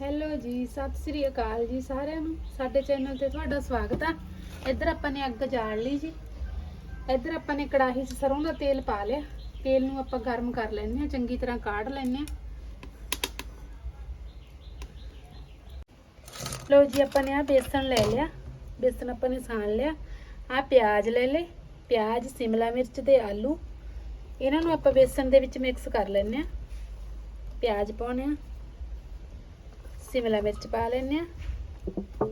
Hello ਜੀ, ਸਤਿ ਸ੍ਰੀ ਅਕਾਲ ਜੀ ਸਾਰਿਆਂ ਨੂੰ। ਸਾਡੇ ਚੈਨਲ ਤੇ ਤੁਹਾਡਾ ਸਵਾਗਤ ਆ। ਇੱਧਰ ਆਪਾਂ ਨੇ ਅੱਗ ਜਾਲ ਲਈ ਜੀ। ਇੱਧਰ ਆਪਾਂ ਨੇ ਕੜਾਹੀ 'ਚ ਸਰੋਂ ਦਾ ਤੇਲ ਪਾ ਲਿਆ। ਤੇਲ ਨੂੰ ਆਪਾਂ ਗਰਮ ਕਰ ਲੈਂਦੇ ਆ ਚੰਗੀ ਤਰ੍ਹਾਂ ਕਾੜ ਲੈਂਦੇ ਆ ਲਓ ਜੀ, ਆਪਾਂ ਨੇ ਆ ਬੇਸਣ ਲੈ ਲਿਆ। ਬੇਸਣ ਆਪਾਂ ਨੇ ਸਾਣ ਲਿਆ। ਆ ਪਿਆਜ਼ ਲੈ ਲੇ ਪਿਆਜ਼, ਸਿਮਲਾ ਮਿਰਚ ਤੇ ਆਲੂ। ਇਹਨਾਂ ਨੂੰ ਆਪਾਂ ਬੇਸਣ ਦੇ ਵਿੱਚ ਮਿਕਸ ਕਰ ਲੈਂਦੇ ਆ ਪਿਆਜ਼ ਪਾਉਣੇ ਆ। ਸਿਮਲਾ ਮਿਰਚ ਪਾ ਲੈਂਦੇ ਆ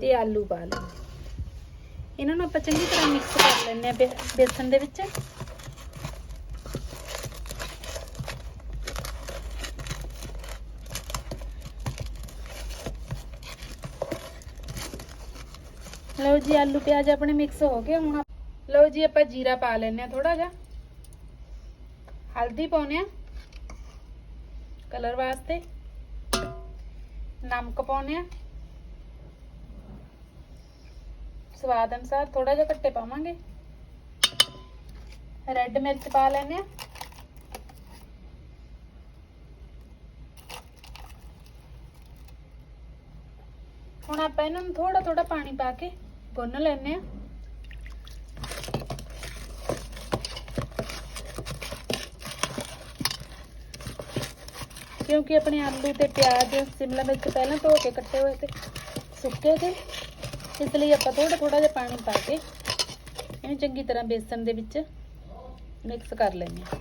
ਤੇ ਆਲੂ ਪਾ ਲੈਂਦੇ ਹਾਂ। ਇਹਨਾਂ ਨੂੰ ਆਪਾਂ ਚੰਗੀ ਤਰ੍ਹਾਂ ਮਿਕਸ ਕਰ ਲੈਂਦੇ ਆ ਬੇ- ਦੇ ਵਿੱਚ। ਲਓ ਜੀ, ਆਲੂ ਪਿਆਜ਼ ਆਪਣੇ ਮਿਕਸ ਹੋ ਗਏ। ਹੁਣ ਲਓ ਜੀ, ਆਪਾਂ ਜੀਰਾ ਪਾ ਲੈਂਦੇ ਆ ਥੋੜਾ ਜਿਹਾ। ਹਲਦੀ ਪਾਉਨੇ ਆ ਕਲਰ ਵਾਸਤੇ। ਨਮਕ ਪਾਉਨੇ ਆ। ਸਵਾਦ ਅਨੁਸਾਰ ਥੋੜਾ ਜਿਹਾ ਘੱਟੇ ਪਾਵਾਂਗੇ। ਰੈੱਡ ਮਿਰਚ ਪਾ ਲੈਨੇ ਆ। ਹੁਣ ਆਪਾਂ ਇਹਨਾਂ ਨੂੰ ਥੋੜਾ ਥੋੜਾ ਪਾਣੀ ਪਾ ਕੇ ਗੁੰਨ ਲੈਨੇ ਆ। ਕਿਉਂਕਿ ਆਪਣੇ ਆਲੂ ਤੇ ਪਿਆਜ਼, ਸਿਮਲਾ ਮਿਰਚ ਪਹਿਲਾਂ ਧੋ ਕੇ ਕੱਟੇ ਹੋਏ ਤੇ ਸੁੱਕੇ ਤੇ ਇਸ ਲਈ ਆਪਾਂ ਥੋੜਾ ਥੋੜਾ ਜਿਹਾ ਪਾਣੀ ਪਾ ਕੇ ਇਹਨੂੰ ਚੰਗੀ ਤਰ੍ਹਾਂ ਬੇਸਣ ਦੇ ਵਿੱਚ ਮਿਕਸ ਕਰ ਲੈਂਦੇ ਹਾਂ।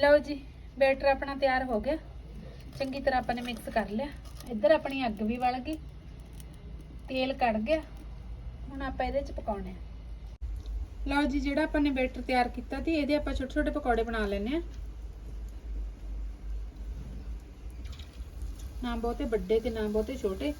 ਲਓ ਜੀ, ਬੈਟਰ ਆਪਣਾ ਤਿਆਰ ਹੋ ਗਿਆ। ਚੰਗੀ ਤਰ੍ਹਾਂ ਆਪਾਂ ਨੇ ਮਿਕਸ ਕਰ ਲਿਆ। ਇੱਧਰ ਆਪਣੀ ਅੱਗ ਵੀ ਵਲ ਗਈ। ਤੇਲ ਕੱਢ ਗਿਆ। ਹੁਣ ਆਪਾਂ ਇਹਦੇ ਚ ਪਕਾਉਣੇ ਆ। ਲਓ ਜੀ, ਜਿਹੜਾ ਆਪਾਂ ਨੇ ਬੈਟਰ ਤਿਆਰ ਕੀਤਾ ਸੀ, ਇਹਦੇ ਆਪਾਂ ਛੋਟੇ ਛੋਟੇ ਪਕੌੜੇ ਬਣਾ ਲੈਣੇ ਆ ਨਾ ਬਹੁਤੇ ਵੱਡੇ ਤੇ ਨਾ ਬਹੁਤੇ ਛੋਟੇ।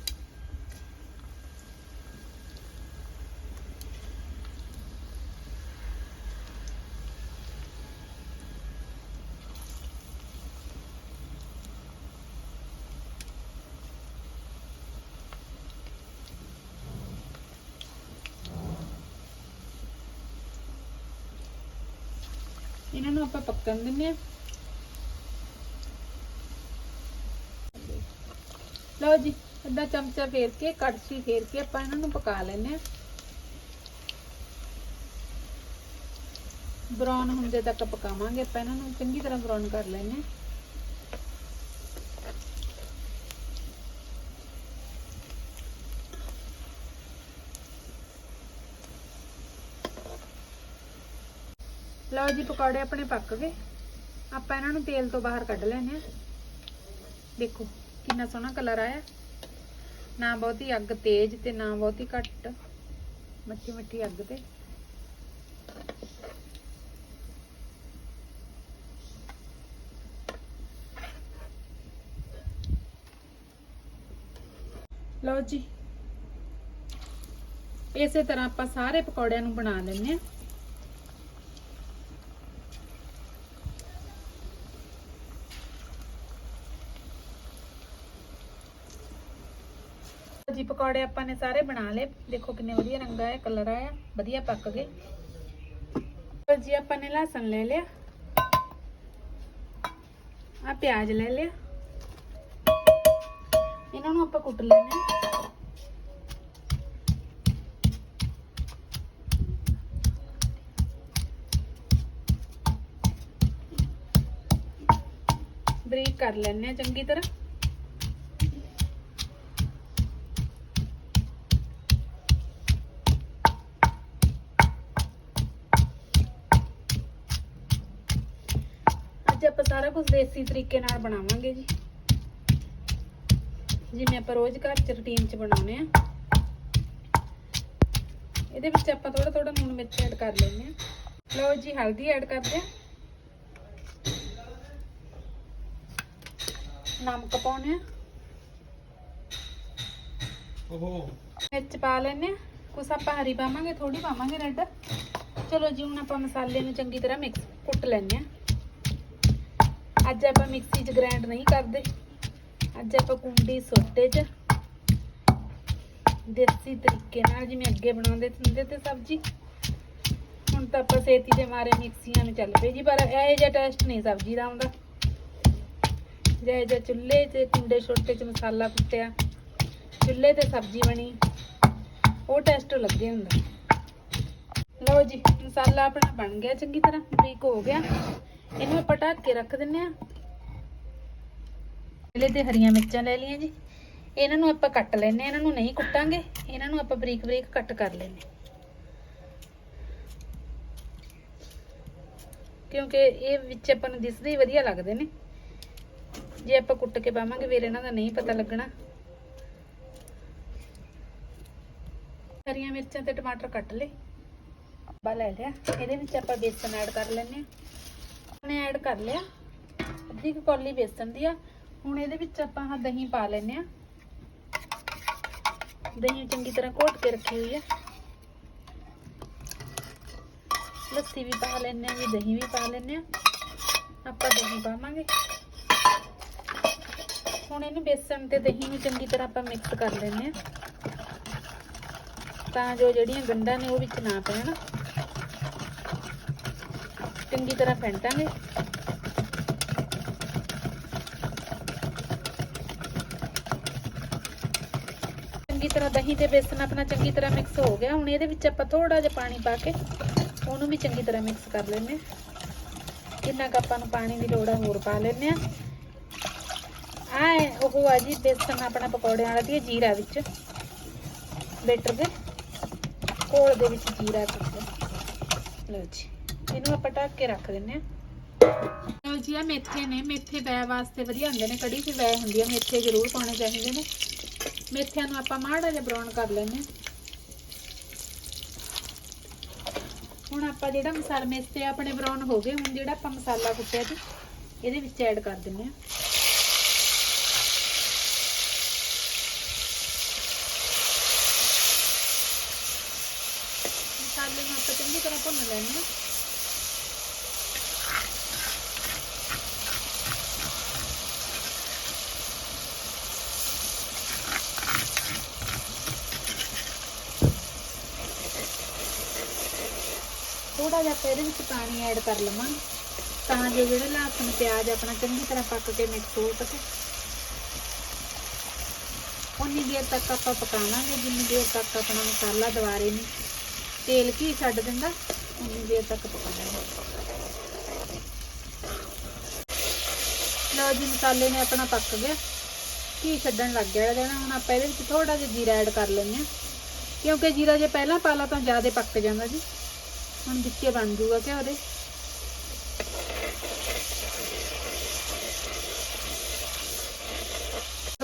ਇਹਨਾਂ ਨੂੰ ਆਪਾਂ ਪੱਕਣ ਦਿੰਨੇ ਆ ਲਓ ਜੀ, ਅੱਧਾ ਚਮਚਾ ਫੇਰ ਕੇ, ਕੜਛੀ ਫੇਰ ਕੇ ਆਪਾਂ ਇਹਨਾਂ ਨੂੰ ਪਕਾ ਲੈਨੇ ਆ ਬਰਾਊਨ ਹੁੰਦੇ ਤੱਕ ਪਕਾਵਾਂਗੇ ਆਪਾਂ ਇਹਨਾਂ ਨੂੰ, ਚੰਗੀ ਤਰ੍ਹਾਂ ਬਰਾਊਨ ਕਰ ਲੈਨੇ ਆ ਲਓ ਜੀ ਪਕੌੜੇ ਆਪਣੇ ਪੱਕ ਗਏ। ਆਪਾਂ ਇਹਨਾਂ ਨੂੰ ਤੇਲ ਤੋਂ ਬਾਹਰ ਕੱਢ ਲੈਨੇ ਆ ਦੇਖੋ ਕਿੰਨਾ ਸੋਹਣਾ ਕਲਰ ਆਇਆ। ਨਾ ਬਹੁਤੀ ਅੱਗ ਤੇਜ਼ ਤੇ ਨਾ ਬਹੁਤੀ ਘੱਟ। ਮੱਠੀ ਮੱਠੀ ਅੱਗ ਤੇ। ਲਓ ਜੀ। ਇਸੇ ਤਰ੍ਹਾਂ ਆਪਾਂ ਸਾਰੇ ਪਕੌੜਿਆਂ ਨੂੰ ਬਣਾ ਲੈਂਦੇ ਆ ਜੀ, ਪਕੌੜੇ ਆਪਾਂ ਨੇ ਸਾਰੇ ਬਣਾ ਲਏ। ਦੇਖੋ ਕਿੰਨੇ ਵਧੀਆ ਰੰਗ ਆਇਆ ਕਲਰ ਆਇਆ, ਵਧੀਆ ਪੱਕ ਗਏ। ਫਿਰ ਜੀ, ਆਪਾਂ ਨੇ ਲਸਣ ਲੈ ਲਿਆ। ਆ ਪਿਆਜ਼ ਲੈ ਲਿਆ। ਇਹਨਾਂ ਨੂੰ ਆਪਾਂ ਕੁੱਟ ਲੈਣੇ ਬਰੀਕ ਕਰ ਲੈਣੇ ਆ ਚੰਗੀ ਤਰ੍ਹਾਂ ਅੱਜ ਆਪਾਂ ਸਾਰਾ ਕੁਝ ਦੇਸੀ ਤਰੀਕੇ ਨਾਲ ਬਣਾਵਾਂਗੇ ਜੀ। ਜਿਵੇਂ ਆਪਾਂ ਰੋਜ਼ ਘਰ ਚ ਰੁਟੀਨ ਚ ਬਣਾਉਨੇ ਆ ਇਹਦੇ ਵਿੱਚ ਆਪਾਂ ਥੋੜਾ ਥੋੜਾ ਲੂਣ ਮਿਰਚ ਐਡ ਕਰ ਲੈਂਦੇ ਆ ਲਓ ਜੀ ਹਲਦੀ ਐਡ ਕਰਦੇ ਆ ਨਮਕ ਪਾਉਣੇ ਆ ਓਹੋ। ਮਿਰਚ ਪਾ ਲੈਨੇ ਆ ਕੁਛ ਆਪਾਂ ਹਰੀ ਪਾਵਾਂਗੇ ਥੋੜੀ ਪਾਵਾਂਗੇ ਰੈੱਡ ਚਲੋ ਜੀ ਹੁਣ ਆਪਾਂ ਮਸਾਲੇ ਨੂੰ ਚੰਗੀ ਤਰ੍ਹਾਂ ਮਿਕਸ ਕੁੱਟ ਲੈਨੇ ਆ ਅੱਜ ਆਪਾਂ ਮਿਕਸੀ 'ਚ ਗ੍ਰਾਈਂਡ ਨਹੀਂ ਕਰਦੇ। ਅੱਜ ਆਪਾਂ ਕੁੰਡੀ ਸੋਟੇ 'ਚ। ਦੇਸੀ ਤਰੀਕੇ ਨਾਲ ਜਿਵੇਂ ਅੱਗੇ ਬਣਾਉਂਦੇ ਹੁੰਦੇ ਤੇ ਸਬਜ਼ੀ। ਹੁਣ ਤਾਂ ਆਪਾਂ ਸੇਤੀ ਦੇ ਮਾਰੇ ਮਿਕਸੀਆਂ ਨੂੰ ਚੱਲ ਪਏ ਜੀ, ਪਰ ਇਹ ਜਿਹਾ ਟੈਸਟ ਨਹੀਂ ਸਬਜ਼ੀ ਦਾ ਆਉਂਦਾ। ਜੇ ਜੇ ਚੁੱਲ੍ਹੇ ਤੇ ਕੁੰਡੇ ਛੋਟੇ ਚ ਮਸਾਲਾ ਕੁੱਟਿਆ, ਚੁੱਲ੍ਹੇ ਤੇ ਸਬਜ਼ੀ ਬਣੀ, ਉਹ ਟੈਸਟ ਲੱਗੇ ਹੁੰਦਾ। ਲਓ ਜੀ, ਮਸਾਲਾ ਆਪਣਾ ਬਣ ਗਿਆ ਚੰਗੀ ਤਰ੍ਹਾਂ, ਬਰੀਕ ਹੋ ਗਿਆ। ਇਹਨੂੰ ਆਪਾਂ ਢੱਕ ਕੇ ਰੱਖ ਦਿੰਨੇ ਆ ਇਹਲੇ ਤੇ ਹਰੀਆਂ ਮਿਰਚਾਂ ਲੈ ਲਈਆਂ ਜੀ। ਇਹਨਾਂ ਨੂੰ ਆਪਾਂ ਕੱਟ ਲੈਨੇ ਇਹਨਾਂ ਨੂੰ ਨਹੀਂ ਕੁੱਟਾਂਗੇ। ਇਹਨਾਂ ਨੂੰ ਆਪਾਂ ਬਰੀਕ ਬਰੀਕ ਕੱਟ ਕਰ ਲੈਨੇ ਕਿਉਂਕਿ ਇਹ ਵਿੱਚ ਆਪਾਂ ਨੂੰ ਦਿਸਦੇ ਹੀ ਵਧੀਆ ਲੱਗਦੇ ਨੇ। ਜੇ ਆਪਾਂ ਕੁੱਟ ਕੇ ਪਾਵਾਂਗੇ, ਫਿਰ ਇਹਨਾਂ ਦਾ ਨਹੀਂ ਪਤਾ ਲੱਗਣਾ। ਹਰੀਆਂ ਮਿਰਚਾਂ ਤੇ ਟਮਾਟਰ ਕੱਟ ਲਏ। ਬਾ ਲੈ ਲਿਆ। ਇਹਦੇ ਵਿੱਚ ਆਪਾਂ ਬੇਸਨ ਐਡ ਕਰ ਲੈਨੇ ਆ ਉਹਨੇ ਐਡ ਕਰ ਲਿਆ। ਅੱਧੀ ਕੁ ਕੌਲੀ ਬੇਸਣ ਦੀ ਆ। ਹੁਣ ਇਹਦੇ ਵਿੱਚ ਆਪਾਂ ਆਹ ਦਹੀਂ ਪਾ ਲੈਨੇ ਆ। ਦਹੀਂ ਚੰਗੀ ਤਰ੍ਹਾਂ ਘੋਟ ਕੇ ਰੱਖੀ ਹੋਈ ਆ। ਲੱਸੀ ਵੀ ਪਾ ਲੈਨੇ ਆ, ਵੀ ਦਹੀਂ ਵੀ ਪਾ ਲੈਨੇ ਆ। ਆਪਾਂ ਦਹੀਂ ਪਾਵਾਂਗੇ। ਹੁਣ ਇਹਨੂੰ ਬੇਸਣ ਤੇ ਦਹੀਂ ਨੂੰ ਚੰਗੀ ਤਰ੍ਹਾਂ ਆਪਾਂ ਮਿਕਸ ਕਰ ਲੈਨੇ ਆ। ਤਾਂ ਜੋ ਜਿਹੜੀਆਂ ਗੰਢਾਂ ਨੇ ਉਹ ਵਿੱਚ ਨਾ ਪੈਣ। ਚੰਗੀ ਤਰ੍ਹਾਂ ਫੈਂਟਾਂਗੇ। ਚੰਗੀ ਤਰ੍ਹਾਂ ਦਹੀਂ ਤੇ ਬੇਸਨ ਆਪਣਾ ਚੰਗੀ ਤਰ੍ਹਾਂ ਮਿਕਸ ਹੋ ਗਿਆ। ਹੁਣ ਇਹਦੇ ਵਿੱਚ ਆਪਾਂ ਥੋੜਾ ਜਿਹਾ ਪਾਣੀ ਪਾ ਕੇ ਉਹਨੂੰ ਵੀ ਚੰਗੀ ਤਰ੍ਹਾਂ ਮਿਕਸ ਕਰ ਲੈਂਦੇ ਆ ਜਿੰਨਾ ਕੁ ਆਪਾਂ ਨੂੰ ਪਾਣੀ ਦੀ ਲੋੜ ਆ, ਹੋਰ ਪਾ ਲੈਂਦੇ ਆ ਆ ਉਹ ਆ ਜੀ ਬੇਸਨ ਆਪਣਾ ਪਕੌੜਿਆਂ ਵਾਲਾ ਦੀ ਜੀਰਾ ਵਿੱਚ। ਬੇਟਰ ਦੇ ਕੋਲ ਦੇ ਵਿੱਚ ਜੀਰਾ ਕੁੱਟਿਆ ਲਓ ਜੀ। ਇਹਨੂੰ ਆਪਾਂ ਢੱਕ ਕੇ ਰੱਖ ਦਿੰਨੇ ਆ ਲਓ ਜੀ ਆ ਮੇਥੇ ਨੇ, ਮੇਥੇ ਬੈ ਵਾਸਤੇ ਵਧੀਆ ਹੁੰਦੇ ਨੇ, ਕੜੀ 'ਚ ਬੈ ਹੁੰਦੀ ਆ, ਮੇਥੇ ਜ਼ਰੂਰ ਪਾਉਣੇ ਚਾਹੀਦੇ ਨੇ। ਮੇਥਿਆਂ ਨੂੰ ਆਪਾਂ ਮਾੜਾ ਜਿਹਾ ਬਰਾਊਨ ਕਰ ਲੈਨੇ ਹੁਣ ਆਪਾਂ ਜਿਹੜਾ ਮਸਾਲਾ, ਮੇਥੇ ਆਪਣੇ ਬਰਾਊਨ ਹੋ ਗਏ, ਹੁਣ ਜਿਹੜਾ ਆਪਾਂ ਮਸਾਲਾ ਕੁੱਟਿਆ ਸੀ ਇਹਦੇ ਵਿੱਚ ਐਡ ਕਰ ਦਿੰਨੇ ਆ ਮਸਾਲੇ ਨੂੰ ਆਪਾਂ ਚੰਗੀ ਤਰ੍ਹਾਂ ਭੁੰਨ ਲੈਣੇ ਆ ਥੋੜਾ ਜਿਹਾ ਆਪਾਂ ਇਹਦੇ ਵਿੱਚ ਪਾਣੀ ਐਡ ਕਰ ਲਵਾਂ। ਤਾਂ ਜੋ ਜਿਹੜੇ ਲਸਣ, ਪਿਆਜ਼ ਆਪਣਾ ਚੰਗੀ ਤਰ੍ਹਾਂ ਪੱਕ ਕੇ ਮਿਕਸ ਹੋ ਸਕੇ। ਉਨੀ ਦੇਰ ਤੱਕ ਆਪਾਂ ਪਕਾਵਾਂਗੇ, ਜਿੰਨੀ ਦੇਰ ਤੱਕ ਆਪਣਾ ਮਸਾਲਾ ਦੁਬਾਰੇ ਨਹੀਂ। ਤੇਲ ਕੀ ਛੱਡ ਦਿੰਦਾ? ਉਨੀ ਦੇਰ ਤੱਕ ਪਕਾਉਣਾ ਲਓ ਜੀ, ਮਸਾਲੇ ਨੇ ਆਪਣਾ ਪੱਕ ਗਿਆ। ਕੀ ਛੱਡਣ ਲੱਗ ਗਿਆ ਇਹਦਾ? ਹੁਣ ਆਪਾਂ ਇਹਦੇ ਵਿੱਚ ਥੋੜਾ ਜਿਹਾ ਜੀਰਾ ਐਡ ਕਰ ਲੈਂਦੇ ਆ ਕਿਉਂਕਿ ਜੀਰਾ ਜੇ ਪਹਿਲਾਂ ਪਾ ਲਾ ਤਾਂ ਜ਼ਿਆਦਾ ਪੱਕ ਜਾਂਦਾ ਜੀ ਹੁਣ ਵਿੱਚੇ ਬਣ ਜੂਗਾ ਕਿ ਉਹਦੇ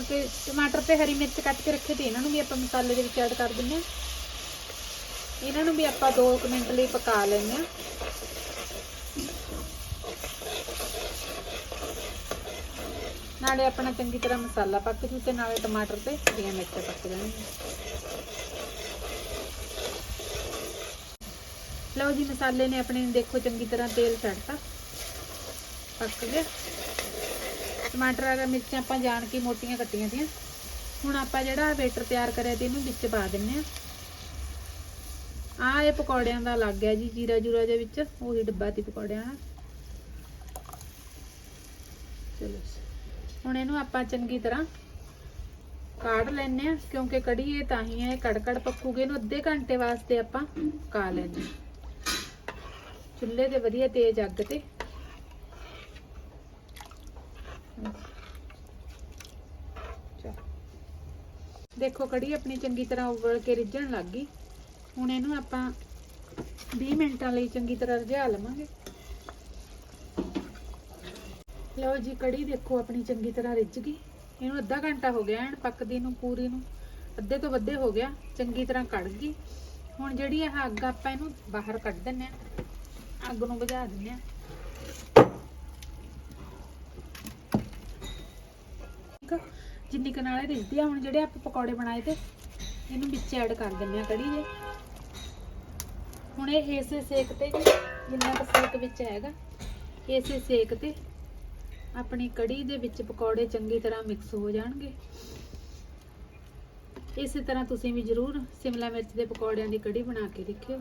ਤੇ ਟਮਾਟਰ ਤੇ ਹਰੀ ਮਿਰਚ ਕੱਟ ਕੇ ਰੱਖੇ ਤੇ ਇਹਨਾਂ ਨੂੰ ਵੀ ਆਪਾਂ ਮਸਾਲੇ ਦੇ ਵਿੱਚ ਐਡ ਕਰ ਦਿੰਨੇ ਆ ਇਹਨਾਂ ਨੂੰ ਵੀ ਆਪਾਂ 2 ਮਿੰਟ ਲਈ ਪਕਾ ਲੈਂਦੇ ਆ ਨਾਲੇ ਆਪਣਾ ਚੰਗੀ ਤਰ੍ਹਾਂ ਮਸਾਲਾ ਪੱਕ ਜੂ ਤੇ ਨਾਲੇ ਟਮਾਟਰ ਤੇ ਹਰੀਆਂ ਮਿਰਚਾਂ ਪੱਕ ਜਾਣਗੀਆਂ। ਲਓ ਜੀ ਮਸਾਲੇ ਨੇ ਆਪਣੇ ਦੇਖੋ ਚੰਗੀ ਤਰ੍ਹਾਂ ਤੇਲ ਛੱਡਤਾ ਪੱਕ ਗਿਆ। ਟਮਾਟਰ ਆ ਮਿਰਚਾਂ ਆਪਾਂ ਜਾਣ ਕੇ ਮੋਟੀਆਂ ਕੱਟੀਆਂ ਦੀਆਂ। ਹੁਣ ਆਪਾਂ ਜਿਹੜਾ ਬੇਟਰ ਤਿਆਰ ਕਰਿਆ ਤੇ ਇਹਨੂੰ ਵਿੱਚ ਪਾ ਦਿੰਨੇ ਆ। ਆ ਇਹ ਪਕੌੜਿਆਂ ਦਾ ਲੱਗ ਗਿਆ ਜੀ, ਜੀਰਾ ਜੂਰਾ ਦੇ ਵਿੱਚ, ਉਹੀ ਡੱਬਾ ਤੀ ਪਕੌੜਿਆਂ ਦਾ ਚਲੋ ਹੁਣ ਇਹਨੂੰ ਆਪਾਂ ਚੰਗੀ ਤਰ੍ਹਾਂ ਕਾੜ ਲੈਨੇ ਆ, ਕਿਉਂਕਿ ਕੜੀ ਇਹ ਤਾਂ ਹੀ ਹੈ ਕੜਕੜ ਪੱਕੂਗੇ, ਇਹਨੂੰ ਅੱਧੇ ਘੰਟੇ ਵਾਸਤੇ ਆਪਾਂ ਪਕਾ ਲੈਨੇ ਚੁੱਲ੍ਹੇ ਤੇ ਵਧੀਆ ਤੇਜ਼ ਅੱਗ ਤੇ। ਦੇਖੋ ਕੜੀ ਆਪਣੀ ਚੰਗੀ ਤਰ੍ਹਾਂ ਉਬਲ ਕੇ ਰਿੱਝਣ ਲੱਗ ਗਈ। ਹੁਣ ਇਹਨੂੰ ਆਪਾਂ 20 ਮਿੰਟਾਂ ਲਈ ਚੰਗੀ ਤਰ੍ਹਾਂ ਰਿਝਾ ਲਵਾਂਗੇ। ਲਓ ਜੀ, ਕੜੀ ਦੇਖੋ ਆਪਣੀ ਚੰਗੀ ਤਰ੍ਹਾਂ ਰਿੱਝ ਗਈ। ਇਹਨੂੰ ਅੱਧਾ ਘੰਟਾ ਹੋ ਗਿਆ ਐਨ ਪੱਕਦੀ ਨੂੰ, ਪੂਰੀ ਨੂੰ। ਅੱਧੇ ਤੋਂ ਵੱਧੇ ਹੋ ਗਿਆ, ਚੰਗੀ ਤਰ੍ਹਾਂ ਕੜ ਗਈ। ਹੁਣ ਜਿਹੜੀ ਇਹ ਅੱਗ ਆਪਾਂ ਇਹਨੂੰ ਬਾਹਰ ਕੱਢ ਦਿੰਨੇ ਆ ਅੱਗ ਨੂੰ ਬੁਝਾ ਦਿੰਨੇ ਆ। ਜਿੰਨੀ ਕੁ ਨਾਲੇ ਰਿੱਝਦੀ ਆ ਹੁਣ ਜਿਹੜੇ ਆਪਾਂ ਪਕੌੜੇ ਬਣਾਏ ਤੇ ਇਹਨੂੰ ਵਿੱਚ ਐਡ ਕਰ ਦਿੰਨੇ ਆ ਕੜੀ ਦੇ ਹੁਣ ਇਹ ਇਸੇ ਸੇਕ ਤੇ ਜੀ, ਜਿੰਨਾ ਕੁ ਸੇਕ ਵਿੱਚ ਹੈਗਾ ਇਸੇ ਸੇਕ ਤੇ ਆਪਣੀ ਕੜੀ ਦੇ ਵਿੱਚ ਪਕੌੜੇ ਚੰਗੀ ਤਰ੍ਹਾਂ ਮਿਕਸ ਹੋ ਜਾਣਗੇ। ਇਸੇ ਤਰ੍ਹਾਂ ਤੁਸੀਂ ਵੀ ਜ਼ਰੂਰ ਸਿਮਲਾ ਮਿਰਚ ਦੇ ਪਕੌੜਿਆਂ ਦੀ ਕੜੀ ਬਣਾ ਕੇ ਦੇਖਿਓ।